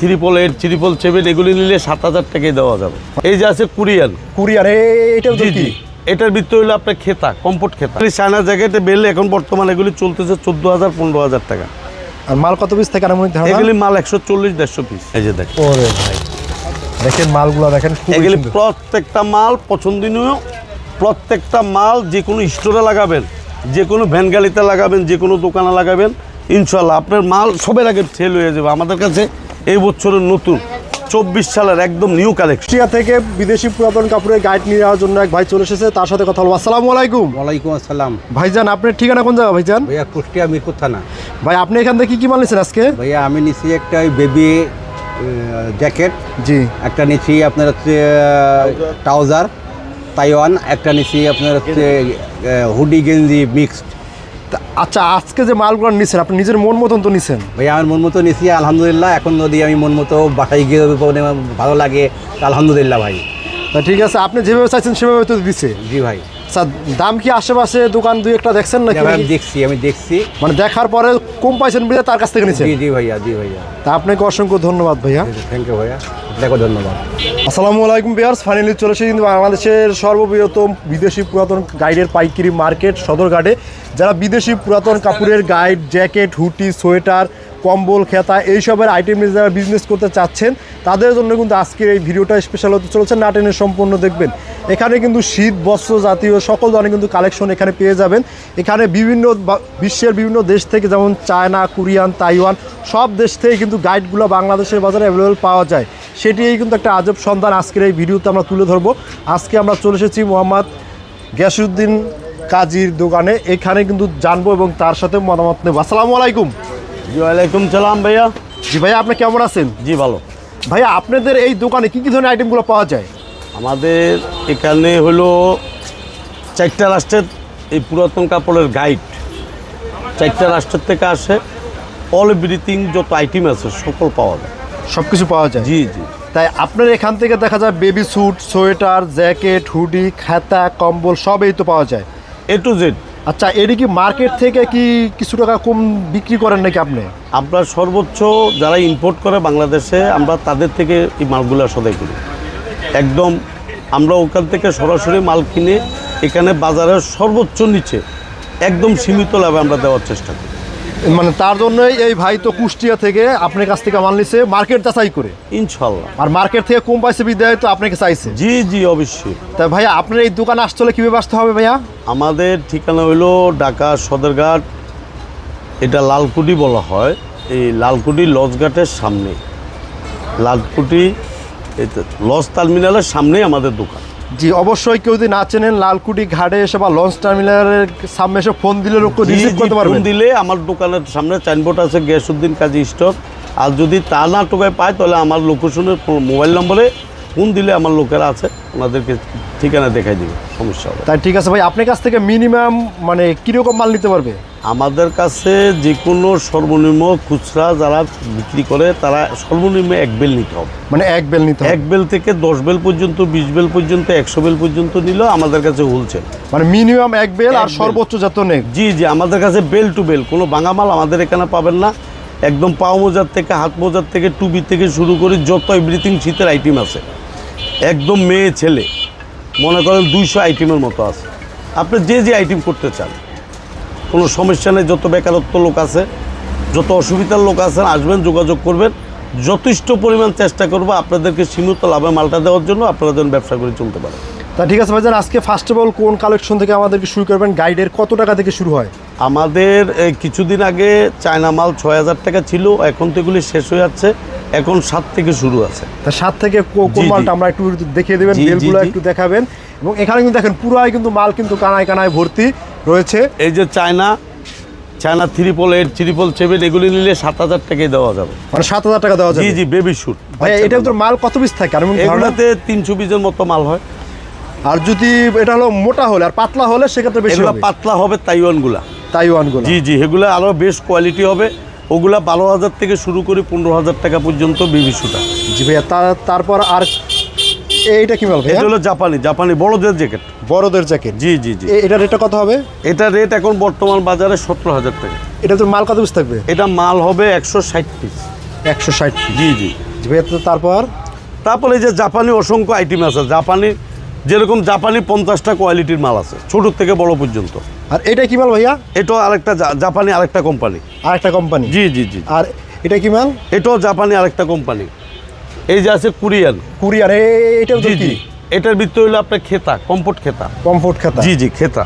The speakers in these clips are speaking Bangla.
ত্রিপল এইট ত্রিপল সেভেন এগুলি নিলে সাত হাজার টাকায় দেওয়া যাবে। এই যে আছে কুরিয়ান। কি? এটার হলো আপনার খেতা কম্পোর্ট খেতা। চায়না জ্যাকেটে বেলে এখন বর্তমানে এগুলি চলতেছে চোদ্দ হাজার পনেরো হাজার টাকা। আর মাল কত পিস থাকে আনুমানিক ধারণা এগুলি মাল একশো চল্লিশ দেড়শো পিস এই যে দেখ ওরে ভাই। দেখেন মালগুলো দেখেন এগুলি প্রত্যেকটা মাল পছন্দনীয় প্রত্যেকটা মাল যে কোনো স্টোরে লাগাবেন যে কোনো ভ্যান গাড়িতে লাগাবেন যে কোনো দোকানে লাগাবেন ইনশাল্লাহ আপনার মাল সবের আগে সেল হয়ে যাবে। আমাদের কাছে এই বছরের নতুন চব্বিশ সালের একদম নিউ কালেকশন থেকে বিদেশি পুরাতন কাপড়ের গাইড নিয়ে যাওয়ার জন্য এক ভাই চলে এসেছে তার সাথে কথা বলব। আসসালামু আলাইকুম। ওয়ালাইকুম আসসালাম। ভাইজান আপনার ঠিকানা কোন জায়গা ভাইজান? ভাইয়া কুষ্টিয়া মিরপুর থানা। ভাই আপনি এখান থেকে কি কি মাল নিছেন আজকে? ভাইয়া আমি নিছি একটা বেবি জ্যাকেট জি। একটা নিছি আপনার হচ্ছে ট্রাউজার তাইওয়ান একটা নিছি আপনার হচ্ছে হুডি গেঞ্জি মিক্সড আচ্ছা আজকে যে মালগুলো নিছেন আপনি নিজের মন মতন তো নিছেন? ভাই আমার মন মতো নিছি আলহামদুলিল্লাহ। এখন যদি আমি মন মতো বাসায় গিয়ে মানে ভালো লাগে আলহামদুলিল্লাহ ভাই। তা ঠিক আছে আপনি যেভাবে চাইছেন সেভাবে তো দিছে। জি ভাই। আচ্ছা দাম কি আশেপাশে দোকান দুই একটা দেখছেন নাকি? আমি দেখছি আমি দেখছি। মানে দেখার পরে কম পাইছেন বলে তার কাছ থেকে নিছেন? জি জি ভাইয়া জি ভাইয়া। তা আপনাকে অসংখ্য ধন্যবাদ ভাইয়া। থ্যাংক ইউ ভাইয়া। দেখো ধন্যবাদ। আসসালামু আলাইকুম বিয়ার্স ফাইনালি চলে এসেছি কিন্তু বাংলাদেশের সর্ববৃহত্তম বিদেশি পুরাতন গাইডের পাইকারি মার্কেট সদরঘাটে। যারা বিদেশি পুরাতন কাপড়ের গাইড জ্যাকেট হুটি সোয়েটার কম্বল, খেতা এইসবের আইটেম নিয়ে যারা বিজনেস করতে চাচ্ছেন, তাদের জন্য কিন্তু আজকের এই ভিডিওটা স্পেশাল হতে চলেছে। না টেনে সম্পূর্ণ দেখবেন। এখানে কিন্তু শীত, বস্ত্র জাতীয় সকল ধরনের কিন্তু কালেকশন এখানে পেয়ে যাবেন। এখানে বিভিন্ন বিশ্বের বিভিন্ন দেশ থেকে যেমন চায়না, কোরিয়ান, তাইওয়ান, সব দেশ থেকে কিন্তু গাইডগুলো বাংলাদেশের বাজারে অ্যাভেলেবেল পাওয়া যায়। সেটিই কিন্তু একটা আজব সন্ধান আজকের এই ভিডিওতে আমরা তুলে ধরবো। আজকে আমরা চলে এসেছি মোহাম্মদ গ্যাসুদ্দিন কাজীর দোকানে। এখানে কিন্তু জানব এবং তার সাথে মতামত নেব। আসসালামু আলাইকুম। ওয়ালাইকুম সালাম ভাইয়া। জি ভাইয়া আপনি কেমন আছেন? জি ভালো। ভাইয়া আপনাদের এই দোকানে কি কি ধরনের আইটেমগুলো পাওয়া যায়? আমাদের এখানে হলো চারটা রাষ্ট্রের এই পুরাতন কাপড়ের গাইড চারটা রাষ্ট্রের থেকে আসে অল এভরিথিং যত আইটেম আছে সকল পাওয়া যায়। সব কিছু পাওয়া যায়? জি জি। তাই আপনার এখান থেকে দেখা যায় baby suit sweater jacket hoodie খাতা কম্বল সবই তো পাওয়া যায়। এ টু জেড আচ্ছা এটি কি মার্কেট থেকে কি কিছু টাকা কম বিক্রি করেন নাকি আপনি? আমরা সর্বোচ্চ যারা ইম্পোর্ট করে বাংলাদেশে, আমরা তাদের থেকে এই মালগুলো সদাই করি। একদম আমরা ওখান থেকে সরাসরি মাল কিনে এখানে বাজারের সর্বোচ্চ নিচে, একদম সীমিত লাভে আমরা দেওয়ার চেষ্টা করি। মানে তার জন্যই এই ভাই তো কুষ্টিয়া থেকে আপনার কাছ থেকে মাল নিছে মার্কেট যাচাই করে। ইনশাল্লাহ। আর মার্কেট থেকে কম পাইছে বিদ্যায় তো আপনাকে চাইছে। জি জি অবশ্যই। তা ভাইয়া আপনার এই দোকানে আসতে হলে কীভাবে আসতে হবে ভাইয়া? আমাদের ঠিকানা হইল ঢাকা সদরঘাট এটা লালকুটি বলা হয়। এই লালকুটি লজঘাটের সামনে। লালকুটি লজ টার্মিনালের সামনেই আমাদের দোকান। জি অবশ্যই কেউ যদি না চেনেন লালকুটি ঘাটে এসে বা লঞ্চ টার্মিনালের সামনে এসে ফোন দিলে লোক রিসিভ করতে ফোন পারবেন। দিলে আমার দোকানের সামনে সাইনবোর্ড আছে গ্যাসউদ্দিন কাজী স্টোর। আর যদি তা না টোকায় পায় তাহলে আমার লোকেশনের মোবাইল নম্বরে ফোন দিলে আমার লোকেরা আছে ওনাদেরকে ঠিকানা দেখাই দিবে সমস্যা হবে তাই ঠিক আছে ভাই আপনার কাছ থেকে মিনিমাম মানে কীরকম মাল নিতে পারবে? আমাদের কাছে যে কোনো সর্বনিম্ন খুচরা যারা বিক্রি করে তারা সর্বনিম্ন এক বেল নিতে হবে। মানে এক বেল নিতে এক বেল থেকে দশ বেল পর্যন্ত বিশ বেল পর্যন্ত একশো বেল পর্যন্ত নিলেও আমাদের কাছে হোলসেল মানে মিনিমাম এক বেল আর সর্বোচ্চ যত নেই? জি জি আমাদের কাছে বেল টু বেল কোনো ভাঙা মাল আমাদের এখানে পাবেন না। একদম পাও মোজার থেকে হাত মোজার থেকে টুবি থেকে শুরু করে যত এভরিথিং শীতের আইটেম আছে। একদম মেয়ে ছেলে মনে করেন দুইশো আইটেমের মতো আছে। আপনি যে যে আইটেম করতে চান কোনো সমস্যা নেই, যত বেকারত্ব লোক আছে, যত অসুবিধার লোক আছেন আসবেন, যোগাযোগ করবেন। যথেষ্ট পরিমাণ চেষ্টা করব আপনাদেরকে সীমিত লাভে মালটা দেওয়ার জন্য, আপনারা যেন ব্যবসা করে চলতে পারেন। তা ঠিক আছে ভাইজান, আজকে ফার্স্ট অফ অল কোন কালেকশন থেকে আমাদেরকে শুরু করবেন? গাইডের কত টাকা থেকে শুরু হয়? আমাদের কিছুদিন আগে চায়না মাল ছয় হাজার টাকা ছিল এখন তো এগুলি শেষ হয়ে যাচ্ছে এখন সাত থেকে শুরু আছে। সাত থেকে কোন। মালটা আমরা একটু দেখিয়ে দেবেন বেলগুলো একটু দেখাবেন। এবং এখানে কিন্তু দেখেন পুরাই কিন্তু মাল কিন্তু কানায় কানায় ভর্তি রয়েছে। এই যে China China triple eight triple seven এগুলি নিলে সাত হাজার টাকায় দেওয়া যাবে। মানে সাত হাজার টাকা দেওয়া যাবে? জি জি বেবি শুট ভাই এটা তো মাল কত পিস থাকে? আর এগুলোতে তিনশো পিসের মতো মাল হয়। আর যদি এটা হলো মোটা হলে আর পাতলা হলে সেক্ষেত্রে বেশি পাতলা হবে তাইওয়ানগুলা। তাইওয়ানগুলো। জি জি এগুলো আরও বেশ কোয়ালিটি হবে। ওগুলা বারো হাজার থেকে শুরু করে পনেরো হাজার টাকা পর্যন্ত বেবি শুটা জি ভাইয়া তারপর আর এইটা কি ভাইয়া? এটা হলো জাপানি জাপানি বড়দের জ্যাকেট বড়দের জ্যাকেট জি জি জি। এটা রেটটা কত হবে? এটা রেট এখন বর্তমান বাজারে সতেরো হাজার টাকা। এটা তো মাল কত পিস থাকবে? এটা মাল হবে একশো ষাট পিস একশো ষাট জি জি। জি ভাইয়া তারপর? তারপরে এই যে জাপানি অসংখ্য আইটেম আছে। জাপানি যেরকম জাপানি পঞ্চাশটা কোয়ালিটির মাল আছে ছোট থেকে বড় পর্যন্ত। আর এটা কি মাল ভাইয়া? এটাও আরেকটা জাপানি আরেকটা কোম্পানি। আরেকটা কোম্পানি? জি জি জি। আর এটা কি মাল? এটাও জাপানি আরেকটা কোম্পানি। এই যে আছে কোরিয়ান। কুরিয়ার এটাও জি জি। এটার ভিতরে হলো আপনার খেতা কম্পোট খেতা। কমফোর্ট খাতা। জি জি খেতা।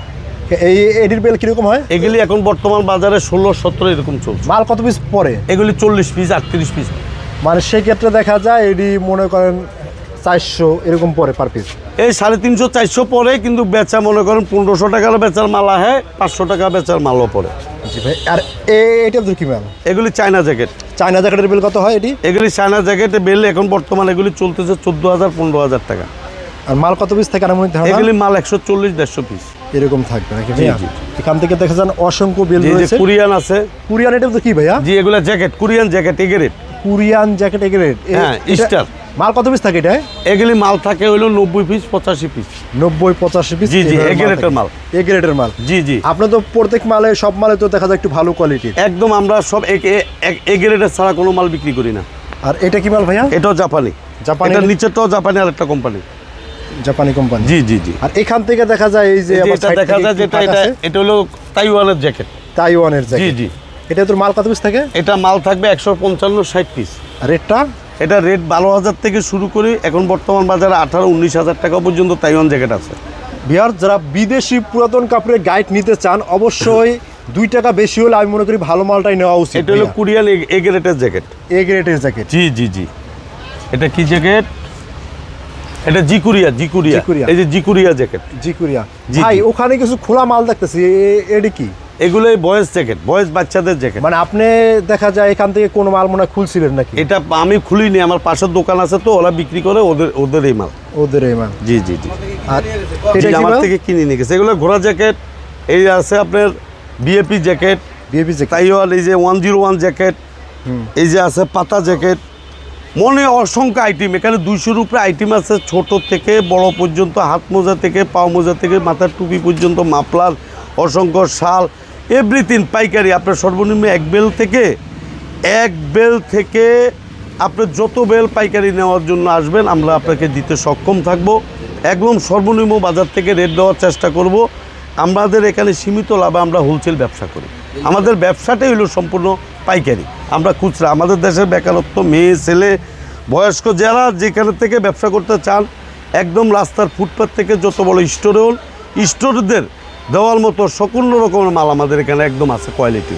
এই এডির বেল কীরকম হয়? এগুলি এখন বর্তমান বাজারে ষোলো সতেরো এরকম চলছে। মাল কত পিস পরে? এগুলি চল্লিশ পিস আটত্রিশ পিস মানে সেই ক্ষেত্রে দেখা যায় এডি মনে করেন চারশো এরকম পরে পার পিস এই সাড়ে তিনশো চারশো পরে কিন্তু বেচা মনে করেন পনেরোশো টাকার বেচার মাল আহে পাঁচশো টাকা বেচার মালও পরে জি ভাই আর এটা কি মাল? এগুলি চায়না জ্যাকেট। চায়না জ্যাকেটের বিল কত হয় এটি? এগুলি চায়না বেল এখন বর্তমানে এগুলি চলতেছে চোদ্দ হাজার পনেরো হাজার টাকা। আর মাল কত পিস থাকে আনুমানিক ধারণা? এগুলি মাল একশো চল্লিশ দেড়শো পিস এরকম থাকবে নাকি ভাইয়া? এখান থেকে দেখা যান অসংখ্য বিল রয়েছে। কোরিয়ান আছে। কুরিয়ান এটা তো কি ভাইয়া? জি এগুলো jacket Korean jacket A grade. Korean jacket A grade হ্যাঁ, স্টার। মাল কত পিস থাকে এটা? এগুলি মাল থাকে হইল নব্বই পিস পঁচাশি পিস নব্বই পঁচাশি পিস জি, জি, এর মাল। এ গ্রেডের মাল। জি জি। আপনার তো প্রত্যেক মালে সব মালে তো দেখা যায় একটু ভালো কোয়ালিটির একদম আমরা সব এগেরেটের ছাড়া কোনো মাল বিক্রি করি না। আর এটা কি মাল ভাইয়া? এটাও জাপানি। জাপানি? এটার নিচেরটাও জাপানি আরেকটা কোম্পানি। জাপানি কোম্পানি। জি জি জি। আর এখান থেকে দেখা যায় এই যে এটা দেখা যায় একটু যেটা এটা এটা হলো তাইওয়ানের জ্যাকেট তাইওয়ানের জি জ্যাকেট জি। এটা তোর মাল কত পিস থাকে? এটা মাল থাকবে একশো পঞ্চান্ন ষাট পিস আর রেটটা এটা রেট বারো হাজার থেকে শুরু করে এখন বর্তমান বাজারে আঠারো উনিশ হাজার টাকা পর্যন্ত তাইওয়ান জ্যাকেট আছে। বিহার যারা বিদেশি পুরাতন কাপড়ের গাইড নিতে চান অবশ্যই দুই টাকা বেশি হলে আমি মনে করি ভালো মালটাই নেওয়া উচিত এটা হলো কোরিয়ান এগেরেটের জ্যাকেট এ গ্রেডের জ্যাকেট জি জি জি। এটা কি জ্যাকেট এটা জিকুরিয়া জিকুরিয়া। এই যে জিকুরিয়া জ্যাকেট জিকুরিয়া ভাই ওখানে কিছু খোলা মাল দেখতেছি এ- এডি কি? এগুলোই বয়েজ জ্যাকেট বয়েজ বাচ্চাদের জ্যাকেট মানে আপনি দেখা যায় এখান থেকে কোনো মাল মনে খুলছিলেন নাকি? এটা আমি খুলিনি আমার পাশের দোকান আছে তো ওরা বিক্রি করে ওদের ওদের এই মাল। ওদের এই মাল। জি জি জি। আর আমার থেকে কিনে নিয়ে গেছে। এগুলো ঘোড়া জ্যাকেট এই আছে আপনার বিএপি জ্যাকেট বিএপি জ্যাকেট তাইওয়াল এই যে ওয়ান জিরো ওয়ান জ্যাকেট এই যে আছে পাতা জ্যাকেট মনে অসংখ্য আইটেম এখানে দুইশোর উপরে আইটেম আছে ছোট থেকে বড় পর্যন্ত হাত মোজা থেকে পাও মোজা থেকে মাথার টুপি পর্যন্ত মাফলার অসংখ্য শাল এভরিথিং পাইকারি, আপনার সর্বনিম্ন এক বেল থেকে, এক বেল থেকে আপনি যত বেল পাইকারি নেওয়ার জন্য আসবেন, আমরা আপনাকে দিতে সক্ষম থাকব। একদম সর্বনিম্ন বাজার থেকে রেট দেওয়ার চেষ্টা করব। আমাদের এখানে সীমিত লাভে আমরা হোলসেল ব্যবসা করি। আমাদের ব্যবসাটাই হলো সম্পূর্ণ পাইকারি। আমরা খুচরা, আমাদের দেশের বেকারত্ব, মেয়ে, ছেলে, বয়স্ক, যারা যেখানে থেকে ব্যবসা করতে চান, একদম রাস্তার ফুটপাথ থেকে যত বড় স্টোরে হল স্টোরদের দেওয়ার মতো সকল রকমের মাল আমাদের এখানে একদম আছে কোয়ালিটি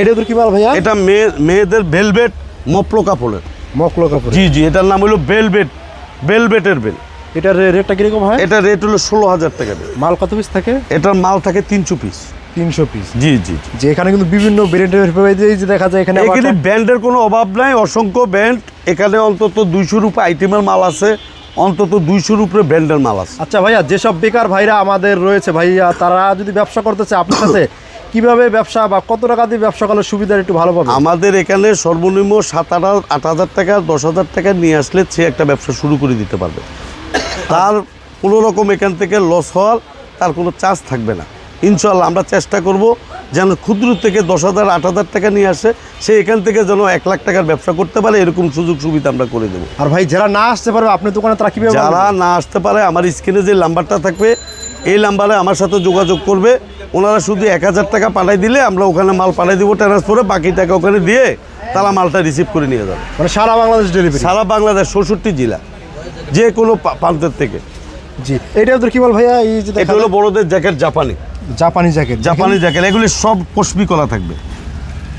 এটা তোর কি মাল ভাইয়া? এটা মেয়ে মেয়েদের ভেলভেট মপলো কাপড়ের। মকলো কাপড় জি জি এটার নাম হলো বেলভেট বেলভেটের বেল এটার রেটটা কীরকম হয়? এটা রেট হলো ষোলো হাজার টাকা মাল কত পিস থাকে? এটার মাল থাকে তিনশো পিস তিনশো পিস জি জি যে এখানে কিন্তু বিভিন্ন ব্র্যান্ডের যে দেখা যায় এখানে এখানে ব্যান্ডের কোনো অভাব নাই অসংখ্য ব্যান্ড। এখানে অন্তত দুইশোর উপরে আইটেমের মাল আছে। অন্তত দুইশোর উপরে ব্র্যান্ডের মাল আছে। আচ্ছা ভাইয়া যেসব বেকার ভাইরা আমাদের রয়েছে ভাইয়া তারা যদি ব্যবসা করতে চায় আপনার সাথে কীভাবে ব্যবসা বা কত টাকা দিয়ে ব্যবসা করলে সুবিধা একটু ভালো পাবে আমাদের এখানে সর্বনিম্ন সাত আট হাজার- আট হাজার টাকা দশ হাজার টাকা নিয়ে আসলে সে একটা ব্যবসা শুরু করে দিতে পারবে। তার কোনো রকম এখান থেকে লস হওয়ার তার কোনো চার্জ থাকবে না। ইনশাল্লাহ আমরা চেষ্টা করব যেন ক্ষুদ্র থেকে দশ হাজার আট হাজার টাকা নিয়ে আসে সে এখান থেকে যেন এক লাখ টাকার ব্যবসা করতে পারে এরকম সুযোগ সুবিধা আমরা করে দেবো। আর ভাই যারা না আসতে পারবে আপনার দোকানে তারা কীভাবে যারা না আসতে পারে আমার স্ক্রিনে যে নাম্বারটা থাকবে এই নাম্বারে আমার সাথে যোগাযোগ করবে। ওনারা শুধু এক হাজার টাকা পাঠাই দিলে আমরা ওখানে মাল পাঠাই দিব ট্রান্সফারে বাকি টাকা ওখানে দিয়ে তারা মালটা রিসিভ করে নিয়ে যাবে। মানে সারা বাংলাদেশ ডেলিভারি সারা বাংলাদেশ ষষট্টি জেলা যে কোনো প্রান্তের থেকে। জি। এটা কি বল ভাইয়া? এই যে এটা হলো বড়দের জ্যাকেট জাপানি। জাপানি জ্যাকেট। জাপানি জ্যাকেট এগুলি সব পশমি থাকবে।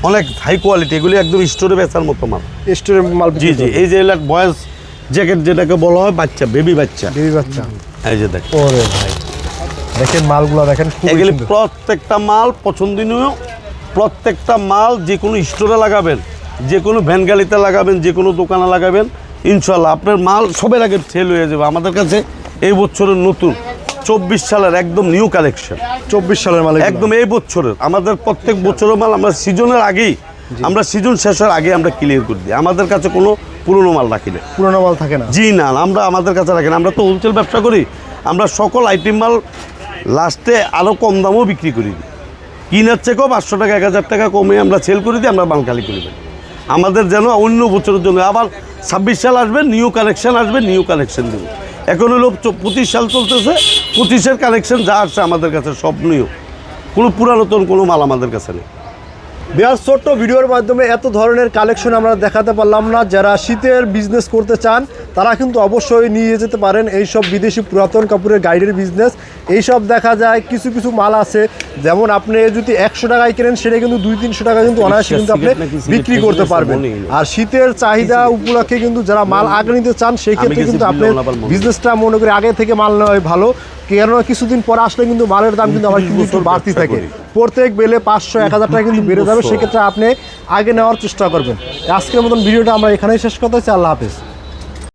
অনেক হাই কোয়ালিটি এগুলি একদম স্টোরে বেচার মতো মাল। স্টোরের মাল জি জি এই যে বয়স জ্যাকেট যেটাকে বলা হয় বাচ্চা বেবি বাচ্চা। বেবি বাচ্চা। এই যে দেখ ওরে ভাই। দেখেন মালগুলো দেখেন এগুলি প্রত্যেকটা মাল পছন্দনীয়। প্রত্যেকটা মাল যে কোনো স্টোরে লাগাবেন যে কোনো ভ্যান গাড়িতে লাগাবেন যে কোনো দোকানে লাগাবেন ইনশাল্লাহ আপনার মাল সবের আগে সেল হয়ে যাবে। আমাদের কাছে এই বছরের নতুন চব্বিশ সালের একদম নিউ কালেকশন চব্বিশ সালের মাল একদম এই বছরের। আমাদের প্রত্যেক বছরের মাল আমরা সিজনের আগেই আমরা সিজন শেষের আগে আমরা ক্লিয়ার করে দিই। আমাদের কাছে কোনো পুরনো মাল রাখি না। পুরোনো মাল থাকে না। জি না আমরা আমাদের কাছে রাখি না। আমরা তো হোলসেল ব্যবসা করি। আমরা সকল আইটেম মাল লাস্টে আরও কম দামেও বিক্রি করি। দিই কিনার চেকেও পাঁচশো টাকা এক হাজার টাকা কমে আমরা সেল করে দিই আমরা মাল খালি করে দিই আমাদের যেন অন্য বছরের জন্য আবার ছাব্বিশ সাল আসবে নিউ কানেকশন আসবে নিউ কানেকশন দেবো। এখন হলো পঁচিশ সাল চলতেছে, পঁচিশের কানেকশন যা আসছে আমাদের কাছে সব কোনো পুরানতন কোনো মাল আমাদের কাছে নেই। বিহার ছোট্ট ভিডিওর মাধ্যমে এত ধরনের কালেকশন আমরা দেখাতে পারলাম না। যারা শীতের বিজনেস করতে চান তারা কিন্তু অবশ্যই নিয়ে যেতে পারেন এইসব বিদেশি পুরাতন কাপড়ের গাইডের বিজনেস এইসব দেখা যায় কিছু কিছু মাল আছে যেমন আপনি যদি একশো টাকায় কেনেন সেটা কিন্তু দুই তিনশো টাকা কিন্তু অনায়াসে কিন্তু আপনি বিক্রি করতে পারবেন। আর শীতের চাহিদা উপলক্ষে কিন্তু যারা মাল আগে নিতে চান সেই ক্ষেত্রে কিন্তু আপনি। বিজনেসটা মনে করি আগে থেকে মাল নেওয়াই ভালো। কেননা কিছুদিন পর আসলে কিন্তু মালের দাম কিন্তু আবার কিন্তু একটু বাড়তি থাকে। প্রত্যেক বেলে পাঁচশো এক হাজার টাকা কিন্তু বেড়ে যাবে। সেক্ষেত্রে আপনি আগে নেওয়ার চেষ্টা করবেন। আজকের মতন ভিডিওটা আমরা এখানেই শেষ করতে চাই। আল্লাহ হাফিজ।